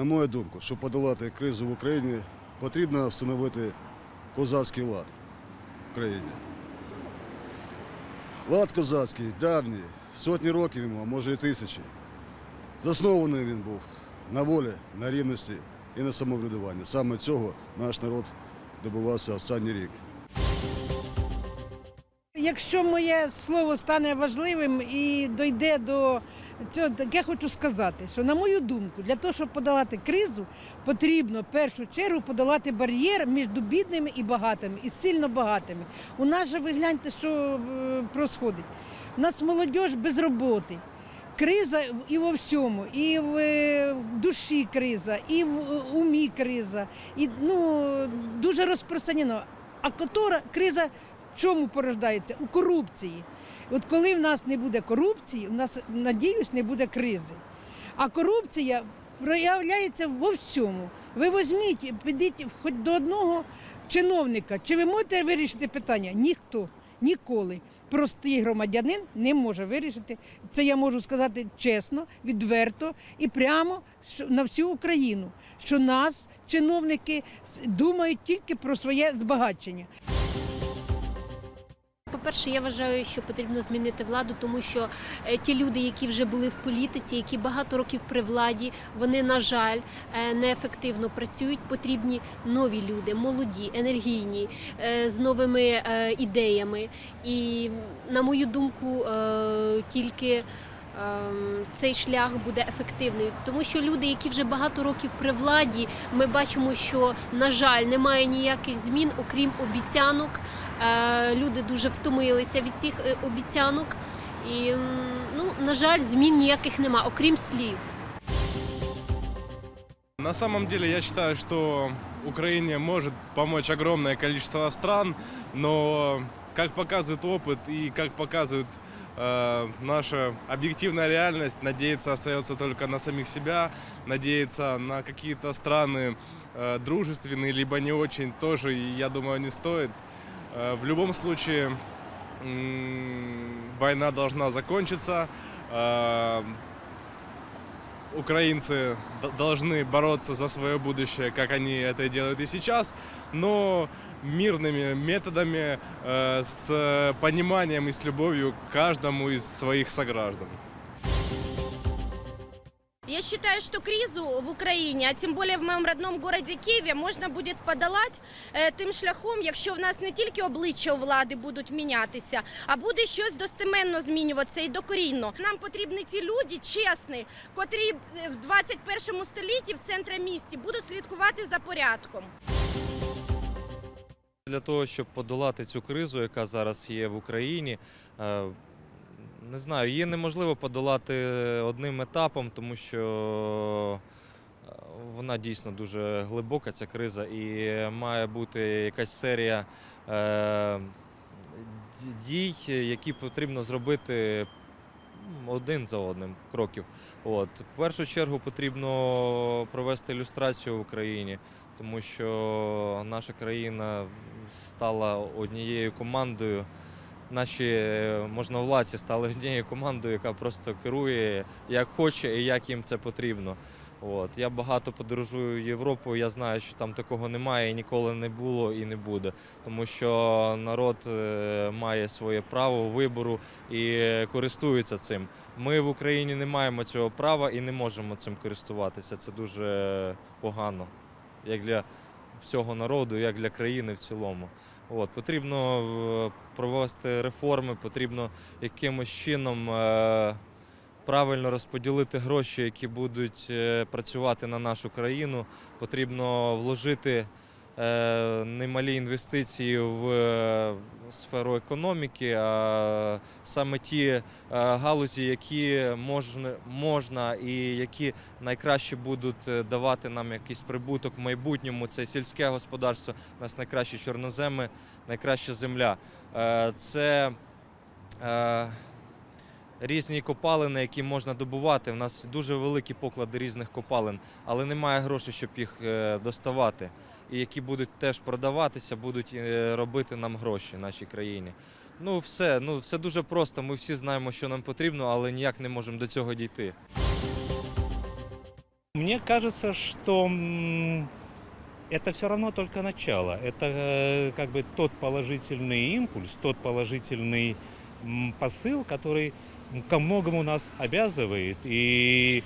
На мою думку, щоб подолати кризу в Україні, потрібно встановити козацький лад в країні. Лад козацький, давній, сотні років йому, а може і тисячі. Заснований він був на волі, на рівності і на самоврядуванні. Саме цього наш народ добивався останній рік. Якщо моє слово стане важливим і дойде до цього, так я хочу сказати, що на мою думку, для того, щоб подолати кризу, потрібно в першу чергу подолати бар'єр між бідними і багатими, і сильно багатими. У нас же ви гляньте, що відбувається. У нас молодь без роботи. Криза і во всьому, і в е, душі криза, і в е, умі криза, і ну дуже розпространено. А котора криза чому порождається? У корупції. От коли в нас не буде корупції, у нас, надіюсь, не буде кризи. А корупція проявляється во всьому. Ви візьміть, підіть хоч до одного чиновника. Чи ви можете вирішити питання? Ніхто. Ніколи. Простий громадянин не може вирішити. Це я можу сказати чесно, відверто і прямо на всю Україну, що нас, чиновники, думають тільки про своє збагачення. По-перше, я вважаю, що потрібно змінити владу, тому що е, ті люди, які вже були в політиці, які багато років при владі, вони, на жаль, е, неефективно працюють. Потрібні нові люди, молоді, енергійні, е, з новими ідеями. І, на мою думку, тільки цей шлях буде ефективний, тому що люди, які вже багато років при владі, ми бачимо, що на жаль немає ніяких змін, окрім обіцянок. Е, Люди дуже втомилися від цих е, обіцянок, і м, ну на жаль, змін ніяких нема, окрім слів. На самом деле я считаю, что Украине может помочь огромное количество стран, но как показывает опыт и как показывает э, наша объективная реальность, надеяться остается только на самих себя, надеяться на какие-то страны э, дружественные либо не очень тоже, я думаю, не стоит. Э, в любом случае война должна закончиться. э, украинцы должны бороться за свое будущее, как они это делают и сейчас, но мирными методами, э, с пониманием и с любовью к каждому из своих сограждан. Я считаю, что кризу в Украине, а тем более в моем родном городе Києві, можна буде подолати е, тим шляхом, якщо в нас не тільки обличчя влади будуть мінятися, а буде щось достеменно змінюватися і докорінно. Нам потрібні ті люди, чесні, котрі е, в 21 столітті в центрі місті будуть слідкувати за порядком. Для того, щоб подолати цю кризу, яка зараз є в Україні, е, не знаю, її неможливо подолати одним етапом, тому що е, вона дійсно дуже глибока, ця криза, і має бути якась серія е, дій, які потрібно зробити один за одним кроків. От. В першу чергу потрібно провести ілюстрацію в Україні тому що наша країна стала однією командою. Наші е, можновладці стали однією командою, яка просто керує як хоче і як їм це потрібно. От. Я багато подорожую Європу, я знаю, що там такого немає і ніколи не було і не буде. Тому що народ е, має своє право вибору і користується цим. Ми в Україні не маємо цього права і не можемо цим користуватися. Це дуже погано як для всього народу, як для країни в цілому. От, потрібно е, провести реформи, потрібно якимось чином е, правильно розподілити гроші, які будуть е, працювати на нашу країну. Потрібно вложити немалі інвестиції в е, сферу економіки, а саме ті е, галузі, які можна, можна і які найкраще будуть е, давати нам якийсь прибуток в майбутньому. Це сільське господарство, у нас найкращі чорноземи, найкраща земля. Е, Це е, різні копалини, які можна добувати. У нас дуже великі поклади різних копалин, але немає грошей, щоб їх е, доставати І які будуть теж продаватися, будуть е, робити нам гроші в нашій країні. Ну, все, ну все дуже просто. Ми всі знаємо, що нам потрібно, але ніяк не можемо до цього дійти. Мне кажется, что м, это все равно только начало. Это э, как бы тот положительный импульс, тот положительный м, посыл, который ко многому нас обязывает. И м,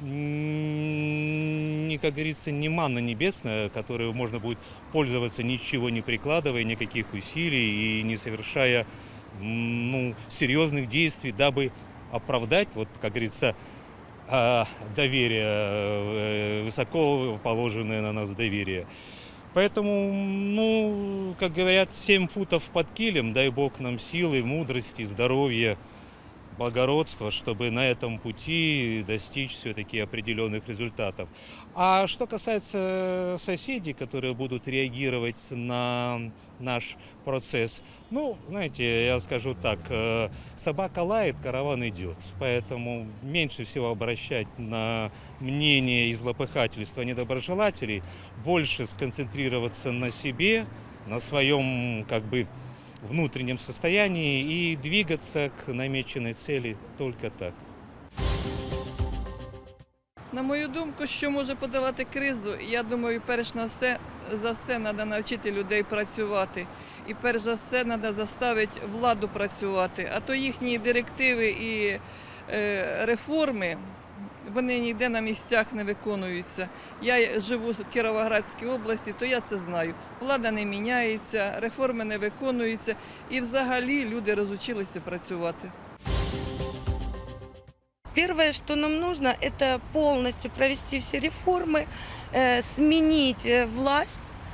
не, как говорится, не манна небесная, которой можно будет пользоваться, ничего не прикладывая, никаких усилий и не совершая ну, серьезных действий, дабы оправдать, вот, как говорится, а, доверие, э, высоко положенное на нас доверие. Поэтому, ну, как говорят, 7 футов под килем, дай бог нам силы, мудрости, здоровья, благородства, чтобы на этом пути достичь все-таки определенных результатов. А что касается соседей, которые будут реагировать на наш процесс, ну, знаете, я скажу так, э, собака лает, караван идет. Поэтому меньше всего обращать на мнение и злопыхательство недоброжелателей, больше сконцентрироваться на себе, на своем, как бы, внутреннем состоянии и двигаться к намеченной цели только так. На мою думку, що може подолати кризу, я думаю, перш на все за все треба навчити людей працювати. І перш за все треба заставити владу працювати. А то їхні директиви і е, реформи вони ніде на місцях не виконуються. Я живу в Кіровоградській області, то я це знаю. Влада не міняється, реформи не виконуються, і взагалі люди розучилися працювати. Первое, что нам нужно, это полностью провести все реформы, э, сменить э, власть, э,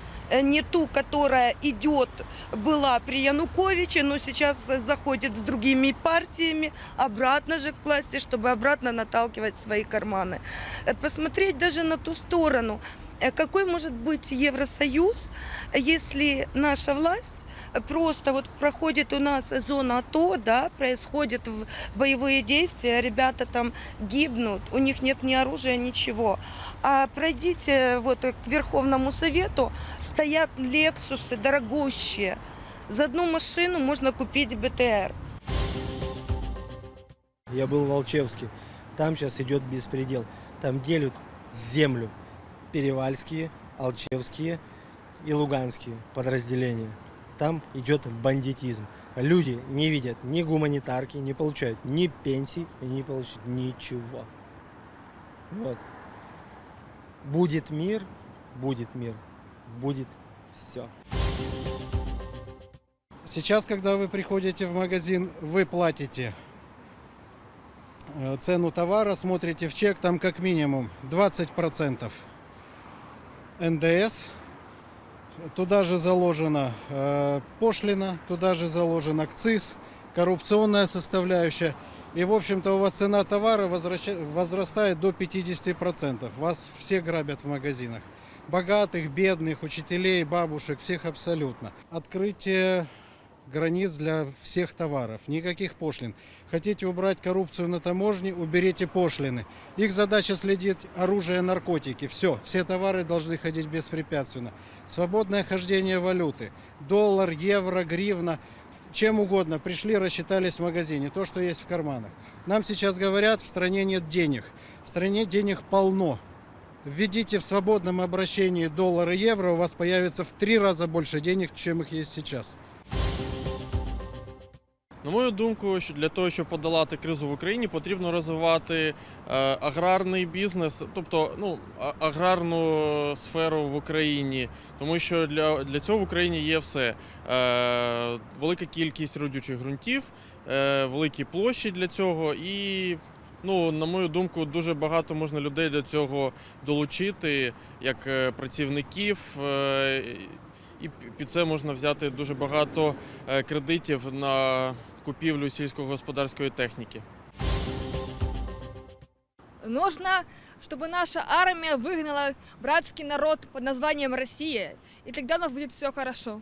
не ту, которая идет, была при Януковиче, но сейчас э, заходит с другими партиями, обратно же к власти, чтобы обратно наталкивать свои карманы. Э, Посмотреть даже на ту сторону, э, какой может быть Евросоюз, если наша власть просто вот проходит у нас зона АТО, да, происходят боевые действия, ребята там гибнут, у них нет ни оружия, ничего. А пройдите вот к Верховному Совету, стоят Лексусы дорогущие. За одну машину можно купить БТР. Я был в Волчевске. Там сейчас идет беспредел. Там делят землю. Перевальские, Алчевские и Луганские подразделения. Там идет бандитизм. Люди не видят ни гуманитарки, не получают ни пенсий, не получают ничего. Вот. Будет мир, будет мир, будет все. Сейчас, когда вы приходите в магазин, вы платите э, цену товара, смотрите в чек, там как минимум 20% НДС, туда же заложена э, пошлина, туда же заложен акциз, коррупционная составляющая. И, в общем-то, у вас цена товара возрастает до 50%. Вас все грабят в магазинах. Богатых, бедных, учителей, бабушек, всех абсолютно. Открытие границ для всех товаров, никаких пошлин. Хотите убрать коррупцию на таможне, уберите пошлины. Их задача следить оружие, наркотики. Все, все товары должны ходить беспрепятственно. Свободное хождение валюты. Доллар, евро, гривна, чем угодно. Пришли, рассчитались в магазине, то, что есть в карманах. Нам сейчас говорят, в стране нет денег. В стране денег полно. Введите в свободном обращении доллар и евро, у вас появится в три раза больше денег, чем их есть сейчас. На мою думку, що для того, щоб подолати кризу в Україні, потрібно розвивати е, аграрний бізнес, тобто ну, аграрну сферу в Україні, тому що для, для цього в Україні є все. Е, велика кількість родючих ґрунтів, е, великі площі для цього і. Ну, на мою думку, дуже багато можна людей до цього долучити, як працівників, і під це можна взяти дуже багато кредитів на купівлю сільськогосподарської техніки. Нужно, чтобы наша армия выгнала братский народ под названием Россия, и тогда у нас будет все хорошо.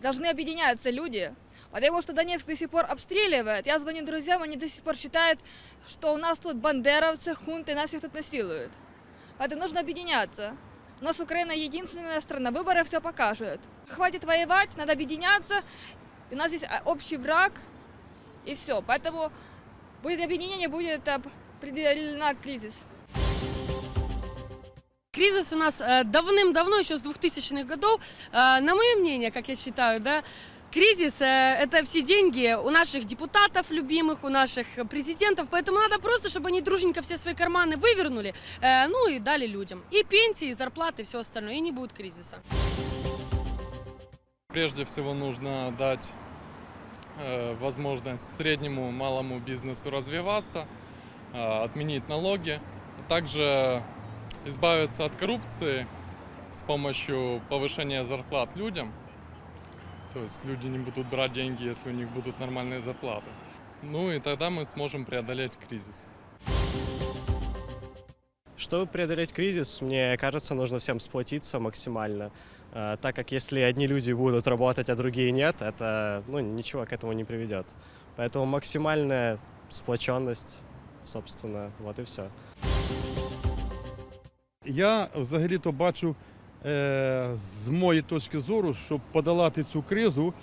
Должны объединяться люди, потому что Донецк до сих пор обстреливает. Я звоню друзьям, они до сих пор считают, что у нас тут бандеровцы, хунты, нас их тут насилуют. Поэтому нужно объединяться. У нас Украина единственная страна, выборы все покажут. Хватит воевать, надо объединяться. У нас есть а, общий враг, и все. Поэтому будет объединение, будет определена кризис. Кризис у нас э, давным-давно, еще с 2000-х годов, э, на мое мнение, как я считаю, да, кризис э, это все деньги у наших депутатов любимых, у наших президентов, поэтому надо просто, чтобы они дружненько все свои карманы вывернули, ну и дали людям. И пенсии, и зарплаты, и все остальное, и не будет кризиса. Прежде всего нужно дать возможность среднему малому бизнесу развиваться, э, отменить налоги, а также избавиться от коррупции с помощью повышения зарплат людям. То есть люди не будут брать деньги, если у них будут нормальные зарплаты. Ну и тогда мы сможем преодолеть кризис. Чтобы преодолеть кризис, мне кажется, нужно всем сплотиться максимально, Э, так как если одни люди будут работать, а другие нет, это ну, ничего к этому не приведет. Поэтому максимальная сплоченность, собственно, вот и все. Я взагалі-то бачу е, з моєї точки зору, щоб подолати цю кризу,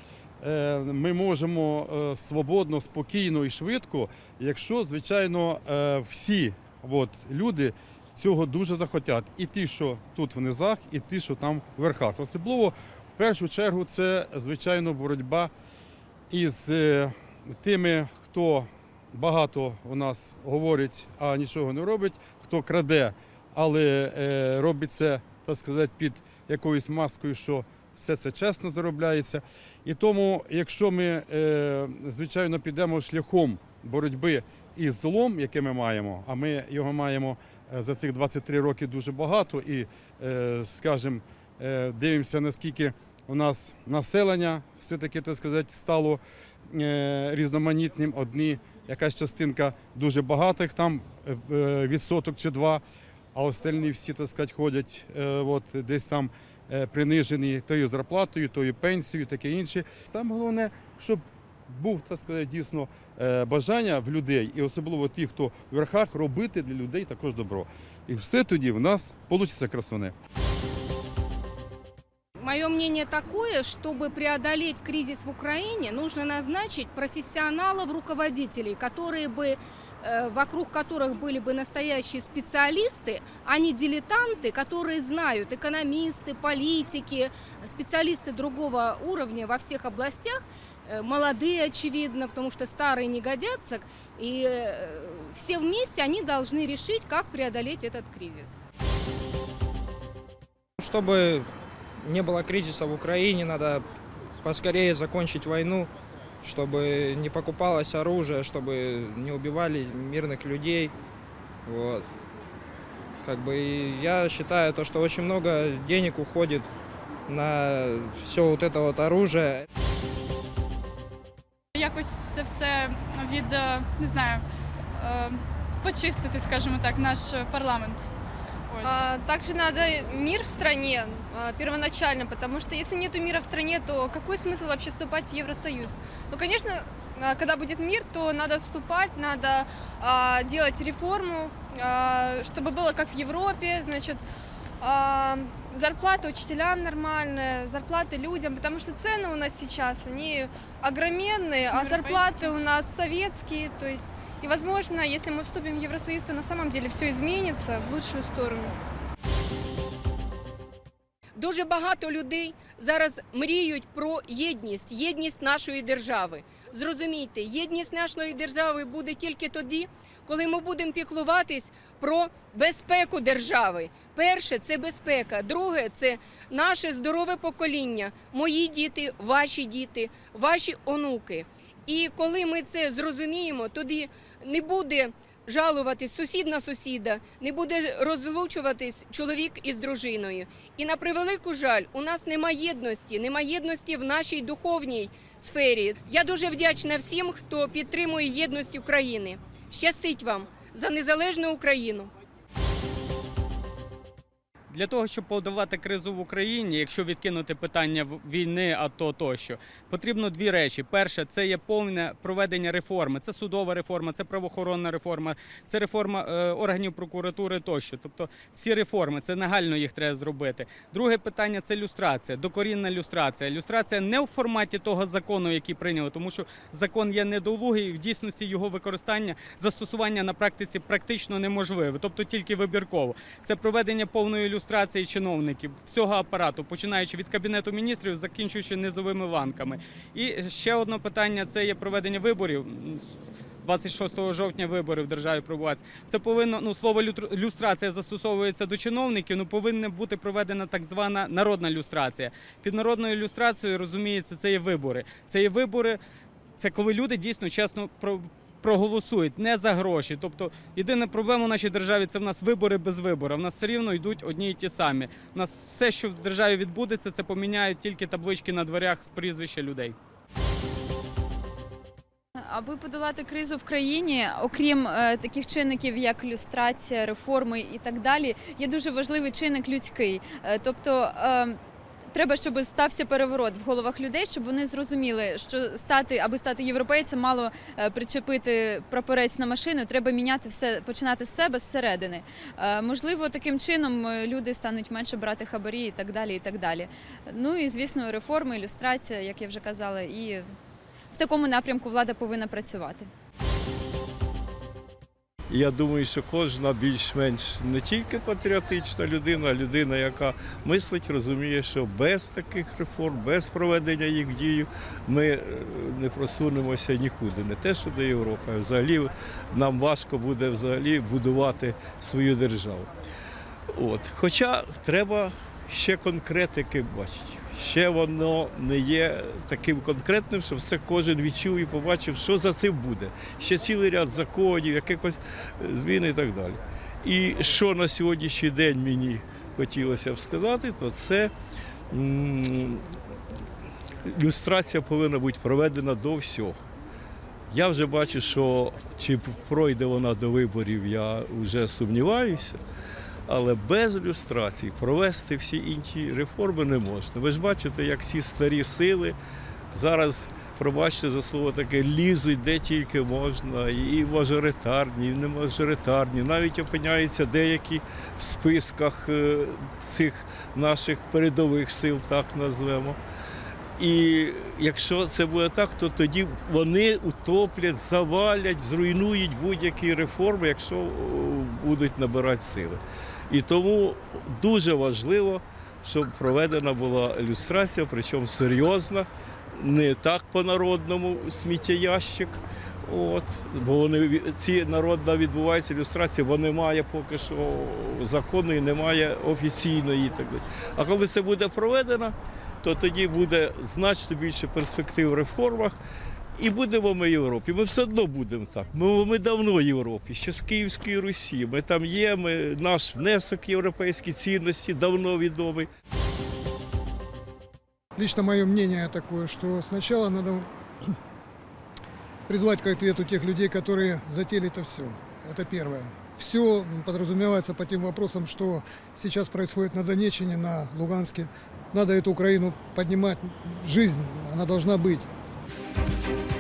е, ми можемо е, свободно, спокійно і швидко, якщо, звичайно, е, всі от, люди цього дуже захотять. І ті, що тут в низах, і ті, що там в верхах. Особливо, в першу чергу, це, звичайно, боротьба із е, тими, хто багато у нас говорить, а нічого не робить, хто краде, але е, робить це, так сказати, під якоюсь маскою, що все це чесно заробляється. І тому, якщо ми, е, звичайно, підемо шляхом боротьби із злом, яке ми маємо, а ми його маємо за цих 23 роки дуже багато, і, е, скажімо, е, дивимося, наскільки у нас населення все-таки, так сказати, стало е, різноманітним. Одні якась частинка дуже багатих, там е, е, відсоток чи два, а остальні всі, ходять е, от, десь там е, принижені тою зарплатою, тою пенсією, таке інше. Саме головне, щоб був, так сказати, дійсно е, бажання в людей, і особливо ті, хто в верхах, робити для людей також добро. І все тоді в нас вийде красоне. Мое мнение такое, чтобы преодолеть кризис в Украине, нужно назначить профессионалов-руководителей, которые бы э, вокруг которых были бы настоящие специалисты, а не дилетанты, которые знают, экономисты, политики, специалисты другого уровня во всех областях, Э, молодые, очевидно, потому что старые не годятся, и э, все вместе они должны решить, как преодолеть этот кризис. Чтобы не было кризиса в Украине, надо поскорее закончить войну, чтобы не покупалось оружие, чтобы не убивали мирных людей. Вот. Как бы я считаю то, что очень много денег уходит на все вот это вот оружие. Якось це все від е, не знаю е, почистити, скажімо так, наш парламент. Ось. А, также надо мир в стране а, первоначально, потому что если нет мира в стране, то какой смысл вообще вступать в Евросоюз? Ну, конечно, а, когда будет мир, то надо вступать, надо а, делать реформу, а, чтобы было как в Европе, значит, а, зарплаты учителям нормальные, зарплаты людям, потому что цены у нас сейчас, они огроменные, а зарплаты у нас советские, то есть и, возможно, если мы вступим в Евросоюз, то на самом деле все изменится в лучшую сторону. Дуже багато людей зараз мріють про єдність, єдність нашої держави. Зрозумійте, єдність нашої держави буде тільки тоді, коли ми будемо піклуватись про безпеку держави. Перше це безпека, друге це наше здорове покоління, мої діти, ваші діти, ваші онуки. І коли ми це зрозуміємо, тоді не буде жалуватись сусід на сусіда, не буде розлучуватись чоловік із дружиною. І на превелику жаль, у нас нема єдності, нема єдності в нашій духовній сфері. Я дуже вдячна всім, хто підтримує єдність України. Щастить вам за незалежну Україну. Для того, щоб подолати кризу в Україні, якщо відкинути питання війни, АТО тощо, потрібно дві речі. Перше, це є повне проведення реформи. Це судова реформа, це правоохоронна реформа, це реформа е, органів прокуратури тощо. Тобто всі реформи, це нагально їх треба зробити. Друге питання це люстрація, докорінна люстрація. Люстрація не в форматі того закону, який прийняли, тому що закон є недолугий, і в дійсності його використання, застосування на практиці практично неможливе, тобто тільки вибірково. Це проведення повної ілюстрації чиновників, всього апарату, починаючи від кабінету міністрів, закінчуючи низовими ланками. І ще одне питання це є проведення виборів. 26 жовтня вибори в державі пробуваються. Це повинно ну слово люстрація застосовується до чиновників. Ну повинна бути проведена так звана народна люстрація. Під народною люстрацією розуміється, це є вибори. Це є вибори, це коли люди дійсно чесно. Проголосують не за гроші. Тобто єдина проблема в нашій державі це в нас вибори без вибору. В нас все рівно йдуть одні і ті самі. У нас все, що в державі відбудеться, це поміняють тільки таблички на дверях з прізвища людей. Аби подолати кризу в країні, окрім е, таких чинників, як люстрація, реформи і так далі, є дуже важливий чинник людський. Е, тобто е, треба, щоб стався переворот в головах людей, щоб вони зрозуміли, що стати, аби стати європейцем, мало е, причепити прапорець на машину, треба міняти все, починати з себе зсередини. Е, можливо, таким чином е, люди стануть менше брати хабарі і так далі. І так далі. Ну і звісно, реформи, ілюстрація, як я вже казала, і в такому напрямку влада повинна працювати. Я думаю, що кожна більш-менш не тільки патріотична людина, а людина, яка мислить, розуміє, що без таких реформ, без проведення їх в ми е, не просунемося нікуди. Не те, що до Європи, а взагалі нам важко буде взагалі будувати свою державу. От. Хоча треба ще конкретики бачити. Ще воно не є таким конкретним, щоб це кожен відчув і побачив, що за цим буде. Ще цілий ряд законів, якихось змін і так далі. І що на сьогоднішній день мені хотілося б сказати, то це люстрація повинна бути проведена до всього. Я вже бачу, що чи пройде вона до виборів, я вже сумніваюся. Але без люстрації провести всі інші реформи не можна. Ви ж бачите, як ці старі сили зараз, пробачте за слово таке, лізуть де тільки можна, і мажоритарні, і немажоритарні. Навіть опиняються деякі в списках е, цих наших передових сил, так назвемо. І якщо це буде так, то тоді вони утоплять, завалять, зруйнують будь-які реформи, якщо е, будуть набирати сили. І тому дуже важливо, щоб проведена була ілюстрація, причому серйозна, не так по-народному сміттєящик. От, бо вони ці народна відбувається ілюстрація, бо немає поки що закону і немає офіційної. Так далі. А коли це буде проведено, то тоді буде значно більше перспектив в реформах. І будемо ми в Європі. Ми все одно будемо так. Ми, ми давно в Європі, ще з Київської Русі. Ми там є, ми, наш внесок в європейські цінності давно відомий. Лично мое мнение такое, что сначала надо призвать к ответу тех людей, которые затеяли это все. Это первое. Все подразумевается по тем вопросам, что сейчас происходит на Донеччине, на Луганске. Надо эту Украину поднимать. Жизнь, она должна быть. thank you